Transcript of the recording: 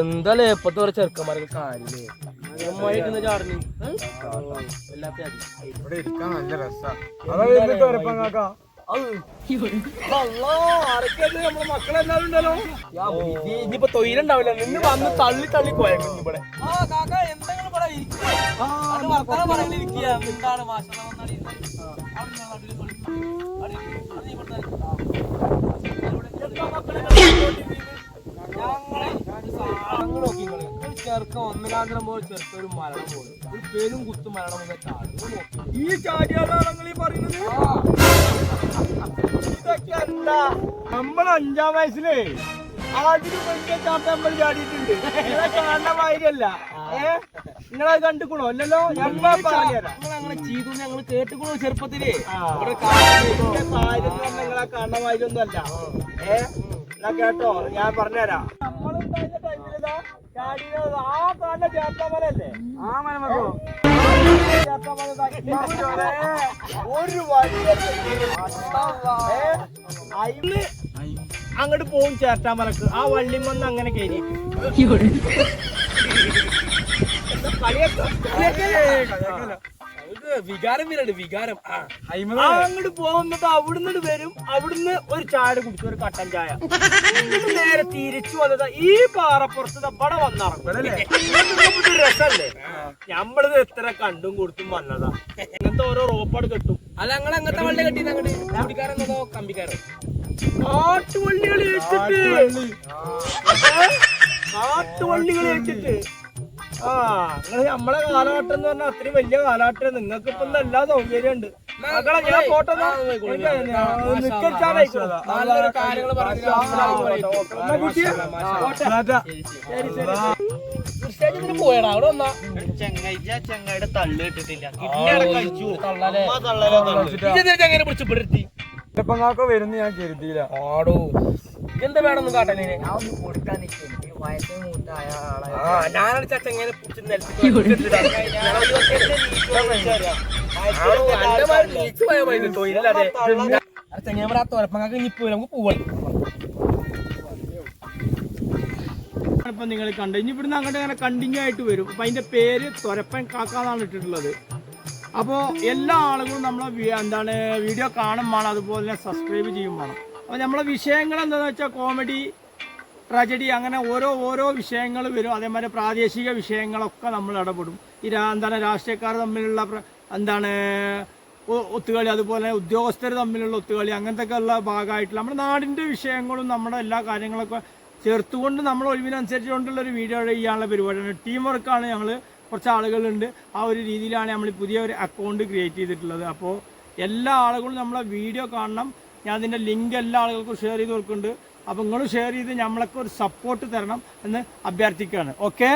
എന്താലേ ഇപ്പത്തെ ഓരോ ചെറുക്കന്മാരൊക്കെ ചാടുന്നു ഇവിടെ ഇരിക്കാൻ നല്ല രസാ. ഇനിയിപ്പോ തൊയിലുണ്ടാവില്ല നിന്ന് വന്ന് തള്ളി തള്ളി കൊയങ്ങും ഇവിടെ. ചെറുക്ക പോലെ ചെറുക്ക മരണം പോലെ ഒരു പേരും കുത്തു മരണം ഒക്കെ ഈ ഈ പറയുന്നത് നമ്മൾ അഞ്ചാം വയസ്സിലേ ആദ്യം വലിയ ചാട്ടമ്പൽ ചാടിയിട്ടുണ്ട് നിങ്ങളെ കാണുന്ന മാതിരിയല്ല. ഏ? നിങ്ങളത് കണ്ടുക്കണോ? അല്ലല്ലോ ഞാൻ പറഞ്ഞുതരാം. അങ്ങനെ ചെയ്തു ഞങ്ങൾ കേട്ടുക്കണോ ചെറുപ്പത്തിൽ. കാര്യം നിങ്ങളെ കാണുന്ന മാതിരി ഒന്നും അല്ല ഏ? എന്നാ കേട്ടോ ഞാൻ പറഞ്ഞുതരാം. നമ്മളുണ്ടായിരുന്ന ടൈമിലിതാ ചാടിയത് ആ കാണുന്ന ചേർത്താമലല്ലേ ആ മനമോ ഒരു അയിൽ അങ്ങോട്ട് പോകും ചേർത്താമലക്ക് ആ വള്ളിമന്ന് അങ്ങനെ കയറി വികാരം വരണ്ട് വികാരം. അങ്ങോട്ട് പോകുന്നത് അവിടുന്ന് വരും. അവിടുന്ന് ഒരു ചായ കുടിച്ചു ഒരു കട്ടൻ ചായ. നേരെ തിരിച്ചു വന്നത്. ഈ പാറപ്പുറത്ത് ഇവിടെ വന്നിറങ്ങും. രസല്ലേ? ഞമ്മളിത് എത്ര കണ്ടും കൊടുത്തും വന്നതാ. ഇങ്ങനത്തെ ഓരോ റോപ്പാട് കെട്ടും. അല്ല ഞങ്ങൾ അങ്ങനത്തെ വള്ളി കെട്ടി കുടിക്കാരെന്നതോ കമ്പിക്കാരോ? ആ നിങ്ങൾ നമ്മളെ കാലഘട്ടം എന്ന് പറഞ്ഞാൽ അത്രയും വലിയ കാലഘട്ടം നിങ്ങൾക്ക് ഇപ്പൊ എല്ലാ സൗകര്യം ഉണ്ട് മക്കളെ ഞാൻ ഫോട്ടോ ചെങ്ങായിടെ തള്ളി ഇട്ടിട്ടില്ല എങ്ങനെ പിടിച്ചു പെടുത്തി ഇപ്പങ്ങാക്ക വരുന്ന ഞാൻ കരുതിയില്ല. ആടോ. എന്താ വേണമെന്ന് കാട്ടലേ? ഞാനാണ് ഇനി പോയി നമുക്ക് പോവാം. ഇപ്പൊ നിങ്ങൾ കണ്ടു ഇനി ഇവിടുന്ന് അങ്ങോട്ട് അങ്ങനെ കണ്ടിന്യൂ ആയിട്ട് വരും. അപ്പൊ അതിന്റെ പേര് തൊരപ്പൻ കാക്കാന്നാണ് ഇട്ടിട്ടുള്ളത്. അപ്പോൾ എല്ലാ ആളുകളും നമ്മളെ എന്താണ് വീഡിയോ കാണും വേണം അതുപോലെ തന്നെ സബ്സ്ക്രൈബ് ചെയ്യും വേണം. അപ്പോൾ നമ്മളെ വിഷയങ്ങൾ എന്താണെന്ന് വെച്ചാൽ കോമഡി ട്രാജഡി അങ്ങനെ ഓരോ ഓരോ വിഷയങ്ങൾ വരും. അതേമാതിരി പ്രാദേശിക വിഷയങ്ങളൊക്കെ നമ്മൾ ഇടപെടും. ഈ എന്താണ് രാഷ്ട്രീയക്കാർ തമ്മിലുള്ള എന്താണ് ഒത്തുകളി അതുപോലെ ഉദ്യോഗസ്ഥർ തമ്മിലുള്ള ഒത്തുകളി അങ്ങനത്തെ ഉള്ള ഭാഗമായിട്ടുള്ള നമ്മുടെ നാടിന്റെ വിഷയങ്ങളും നമ്മുടെ എല്ലാ കാര്യങ്ങളൊക്കെ ചേർത്തുകൊണ്ട് നമ്മൾ ഒഴിവിനനുസരിച്ചുകൊണ്ടുള്ള ഒരു വീഡിയോ ചെയ്യാനുള്ള പരിപാടിയാണ്. ടീം വർക്കാണ് ഞങ്ങൾ കുറച്ച് ആളുകളുണ്ട്. ആ ഒരു രീതിയിലാണ് നമ്മൾ പുതിയ ഒരു അക്കൗണ്ട് ക്രിയേറ്റ് ചെയ്തിട്ടുള്ളത്. അപ്പോൾ എല്ലാ ആളുകളും നമ്മളെ വീഡിയോ കാണണം. ഞാൻ അതിന്റെ ലിങ്ക് എല്ലാ ആളുകൾക്കും ഷെയർ ചെയ്ത് കൊടുക്കുന്നുണ്ട്. അപ്പോൾ നിങ്ങൾ ഷെയർ ചെയ്ത് നമ്മളൊക്കെ ഒരു സപ്പോർട്ട് തരണം എന്ന് അഭ്യർത്ഥിക്കുകയാണ്. ഓക്കെ